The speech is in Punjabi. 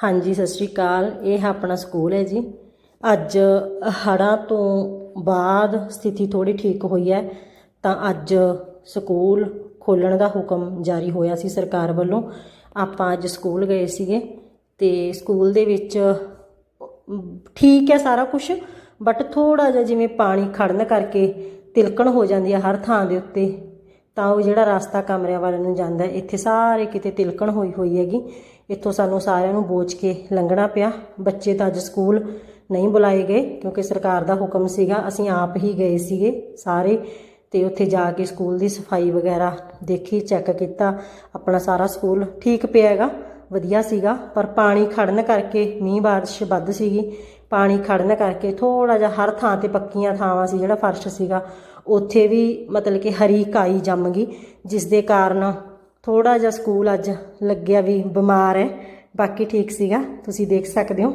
ਹਾਂਜੀ, ਸਤਿ ਸ਼੍ਰੀ ਅਕਾਲ। ਇਹ ਆਪਣਾ ਸਕੂਲ ਹੈ ਜੀ। ਅੱਜ ਹੜ੍ਹਾਂ ਤੋਂ ਬਾਅਦ ਸਥਿਤੀ ਥੋੜੀ ਠੀਕ ਹੋਈ ਹੈ। ਤਾਂ ਅੱਜ ਸਕੂਲ ਖੋਲਣ ਦਾ ਹੁਕਮ ਜਾਰੀ ਹੋਇਆ ਸੀ ਸਰਕਾਰ ਵੱਲੋਂ। ਆਪਾਂ ਅੱਜ ਸਕੂਲ ਗਏ ਸੀਗੇ ਤੇ ਸਕੂਲ ਦੇ ਵਿੱਚ ਠੀਕ ਹੈ ਸਾਰਾ ਕੁਝ ਬਟ ਥੋੜਾ ਜਿਹਾ ਜਿਵੇਂ ਪਾਣੀ ਖੜਨ ਕਰਕੇ ਤਿਲਕਣ ਹੋ ਜਾਂਦੀ ਹੈ ਹਰ ਥਾਂ ਦੇ ਉੱਤੇ। ਤਾਂ ਉਹ ਜਿਹੜਾ ਰਸਤਾ ਕਮਰਿਆਂ ਵੱਲ ਨੂੰ ਜਾਂਦਾ ਇੱਥੇ ਸਾਰੇ ਕਿਤੇ ਤਿਲਕਣ ਹੋਈ ਹੋਈ ਹੈਗੀ। ਇੱਥੋਂ ਸਾਨੂੰ ਸਾਰਿਆਂ ਨੂੰ ਬੋਝ ਕੇ ਲੰਘਣਾ ਪਿਆ। ਬੱਚੇ ਤਾਂ ਅੱਜ ਸਕੂਲ ਨਹੀਂ ਬੁਲਾਏ ਗਏ, ਕਿਉਂਕਿ ਸਰਕਾਰ ਦਾ ਹੁਕਮ ਸੀਗਾ, ਅਸੀਂ ਆਪ ਹੀ ਗਏ ਸੀਗੇ ਸਾਰੇ, ਤੇ ਉੱਥੇ ਜਾ ਕੇ ਸਕੂਲ ਦੀ ਸਫ਼ਾਈ ਵਗੈਰਾ ਦੇਖੀ, ਚੈੱਕ ਕੀਤਾ, ਆਪਣਾ ਸਾਰਾ ਸਕੂਲ ਠੀਕ ਪਿਆ ਹੈਗਾ, ਵਧੀਆ ਸੀਗਾ। ਪਰ ਪਾਣੀ ਖੜਨ ਕਰਕੇ ਮੀਂਹ ਬਾਰਿਸ਼ ਵੱਧ ਸੀਗੀ। ਪਾਣੀ ਖੜਨ ਕਰਕੇ ਥੋੜਾ ਜਿਹਾ ਹਰ ਥਾਂ ਤੇ ਪੱਕੀਆਂ ਥਾਵਾਂ ਸੀ, ਜਿਹੜਾ ਫਰਸ਼ ਸੀਗਾ ਉੱਥੇ ਵੀ ਮਤਲਬ ਕਿ ਹਰੀ ਕਾਈ ਜੰਮ ਗਈ ਜਿਸ ਦੇ ਕਾਰਨ ਥੋੜ੍ਹਾ ਜਿਹਾ ਸਕੂਲ ਅੱਜ ਲੱਗਿਆ ਵੀ ਬਿਮਾਰ ਹੈ। ਬਾਕੀ ਠੀਕ ਸੀਗਾ, ਤੁਸੀਂ ਦੇਖ ਸਕਦੇ ਹੋ।